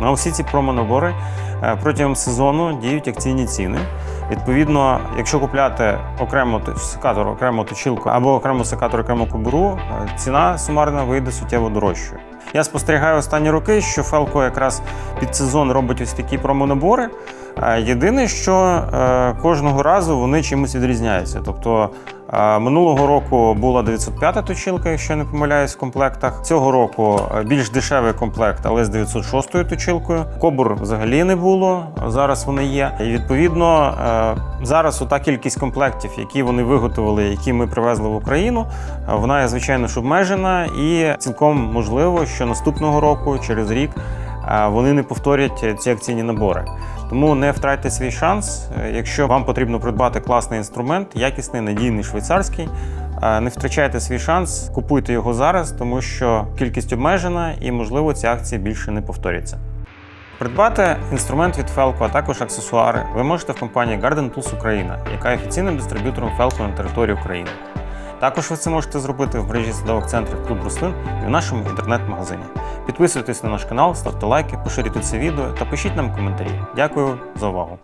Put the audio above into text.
На усі ці промонабори е, протягом сезону діють акційні ціни. Відповідно, якщо купляти окремо секатор, окремо точилку або окремо секатор, окремо кобуру, е, ціна сумарна вийде суттєво дорожчою. Я спостерігаю останні роки, що Фелко якраз під сезон робить ось такі промонабори. Е, Єдине, що кожного разу вони чимось відрізняються. Тобто минулого року була 905 точилка, якщо я не помиляюсь, в комплектах. Цього року е, більш дешевий комплект, але з 906 точилкою. Кобур взагалі не було. Зараз вони є. І відповідно е, зараз ота кількість комплектів, які вони виготовили, які ми привезли в Україну, е, вона є звичайно ж обмежена, і цілком можливо, що наступного року, через рік, вони не повторять ці акційні набори. Тому не втратьте свій шанс. Якщо вам потрібно придбати класний інструмент, якісний, надійний швейцарський, не втрачайте свій шанс, купуйте його зараз, тому що кількість обмежена і, можливо, ці акції більше не повторяться. Придбати інструмент від Felco, а також аксесуари ви можете в компанії Garden Tools Україна, яка є офіційним дистриб'ютором Felco на території України. Також ви це можете зробити в мережі садових центрів Клуб Рослин і в нашому інтернет-магазині. Підписуйтесь на наш канал, ставте лайки, поширюйте це відео та пишіть нам коментарі. Дякую за увагу!